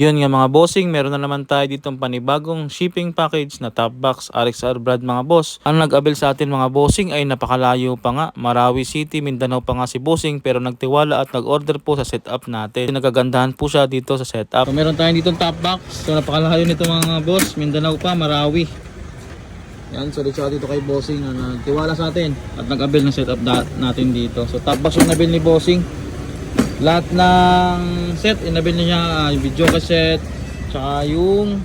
Yun nga mga bossing, meron na naman tayo ditong panibagong shipping package na top box RXR Brad mga boss. Ang nag-abel sa atin mga bossing ay napakalayo pa nga. Marawi City, Mindanao pa nga si bossing pero nagtiwala at nag-order po sa setup natin. Nagagandahan po siya dito sa setup. So, meron tayo ditong top box. So napakalayo nito mga boss. Mindanao pa, Marawi. Yan, solid siya dito kay bossing na nagtiwala sa atin at nag-abel ng setup natin dito. So top box yung nabil ni bossing. Lahat ng set, inabil niya ah, yung video cassette, tsaka yung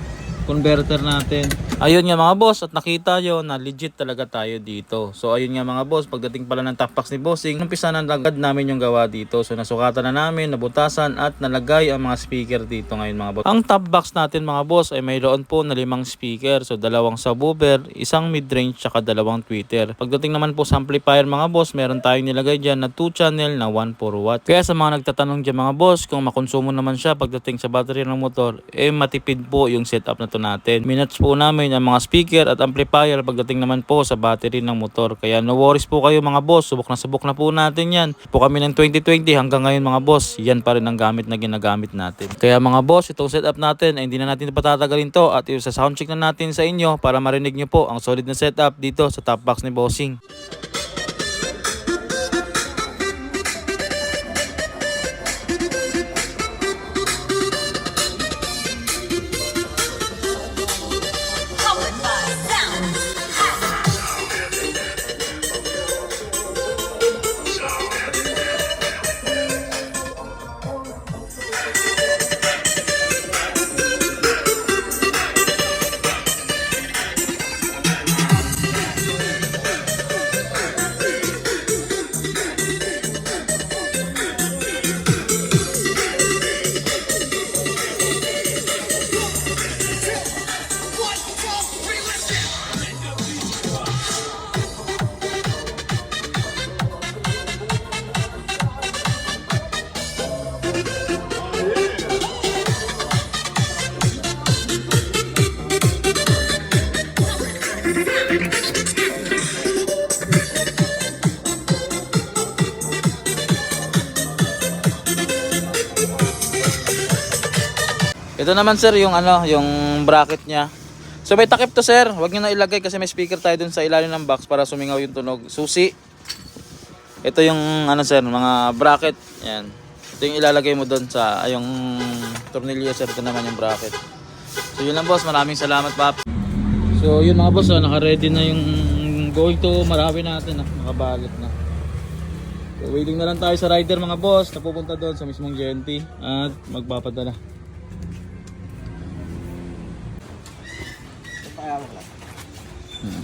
converter natin. Ayun nga mga boss, at nakita yo na legit talaga tayo dito. So ayun nga mga boss, pagdating pala ng top box ni Bossing, umpisa na agad namin yung gawa dito. So nasukatan na namin, nabutasan at nalagay ang mga speaker dito ngayon mga boss. Ang top box natin mga boss ay mayroon po na limang speaker. So dalawang subwoofer, isang mid-range, tsaka dalawang tweeter. Pagdating naman po sa amplifier mga boss, meron tayong nilagay dyan na 2 channel na 1 4 watt. Kaya sa mga nagtatanong dyan mga boss, kung makonsumo naman siya pagdating sa battery ng motor, eh matipid po yung setup na to natin. Minats po namin ang mga speaker at amplifier pagdating naman po sa battery ng motor. Kaya no worries po kayo mga boss, subok na subok na po natin yan. Po kami ng 2020 hanggang ngayon mga boss, yan pa rin ang gamit na ginagamit natin. Kaya mga boss, itong setup natin ay hindi na natin patatagalin to at sa soundcheck na natin sa inyo para marinig nyo po ang solid na setup dito sa top box ni Bossing. Ito naman sir yung ano, yung bracket niya. So may takip to sir, wag niyo na ilagay kasi may speaker tayo dun sa ilalim ng box para sumingaw yung tunog. Susi. Ito yung ano sir, mga bracket. Yan. Ito yung ilalagay mo dun sa ay, yung tornilyo sir. Ito naman yung bracket. So yun lang boss, maraming salamat pap. So yun mga boss, ah, naka-ready na yung going to Marawi natin, ah, nakabalot na. So waiting na lang tayo sa rider mga boss na pupunta doon sa mismong GNT at magpapadala. Hmm.